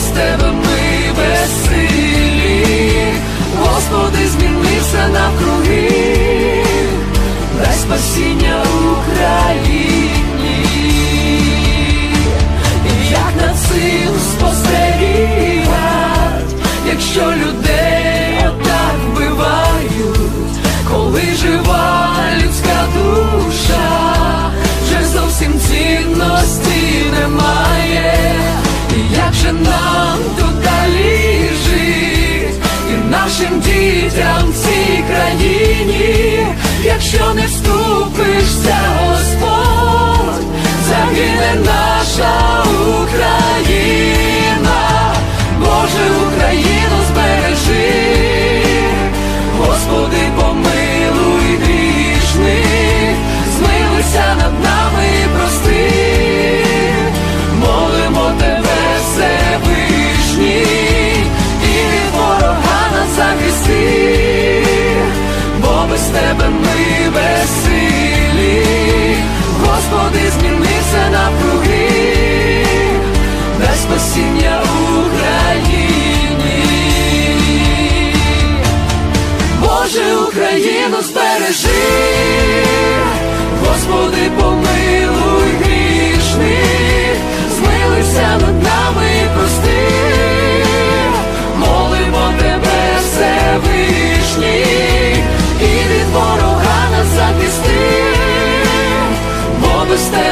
без тебе ми безсилі, Господи, змінився навкруги, дай спасіння Україні, і як на цим нашим дітям в цій країні, якщо не вступишся звичайно збережи, Господи, помилуй грішних, змилися над нами і прости, молимо тебе, Всевишній, і від ворога нас захисти, бо без тебе.